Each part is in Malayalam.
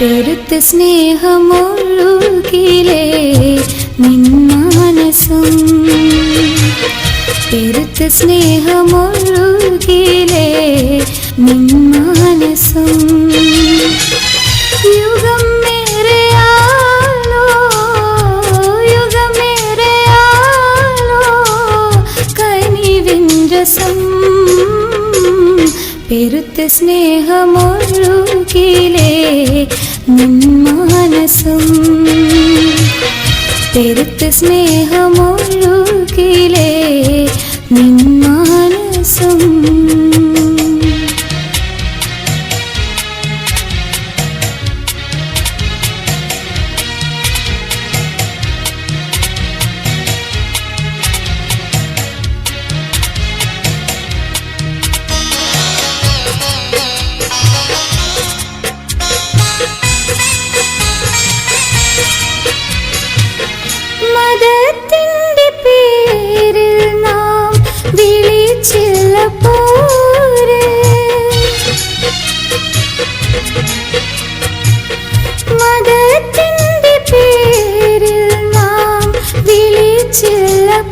പെരുത്ത് സ്നേഹമൊഴുകിലേ നിന്മാനസം. പെരുത്ത് സ്നേഹമൊഴുകിലേ നിന്മാനസം. യുഗം പെരുത്ത് സ്നേഹമൊഴുകിലേ നിന്മാനസം പെരുത്ത് സ്നേഹമൊഴുകിലേ നിന്മാനസം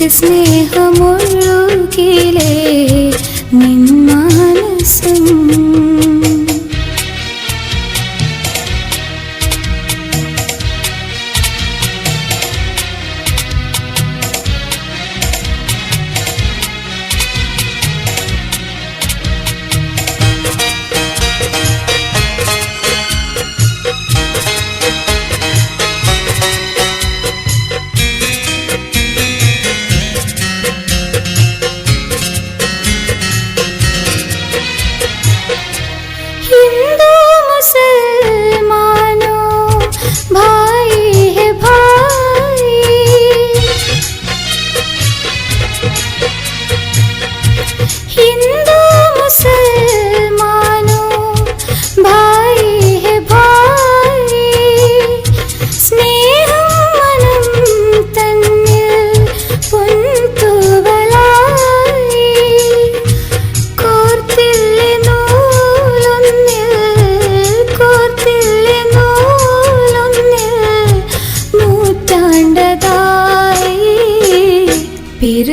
പെരുത്ത് സ്നേഹമൊഴുകിലേ നിൻ हिंदू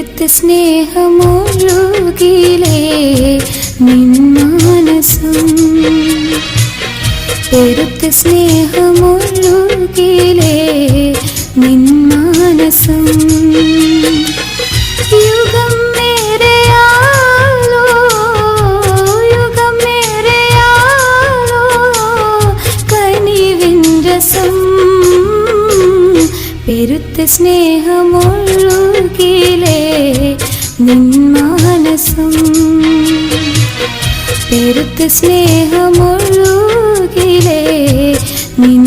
പെരുത്ത് സ്നേഹമൊഴുകിലേ നിന്മാനസം പെരുത്ത് സ്നേഹമൊഴുകിലേ പെരുത്ത സ്നേഹമൊഴുകിലേ നിന്മാനസം പെരുത്ത സ്നേഹമൊഴുകിലേ നിൻ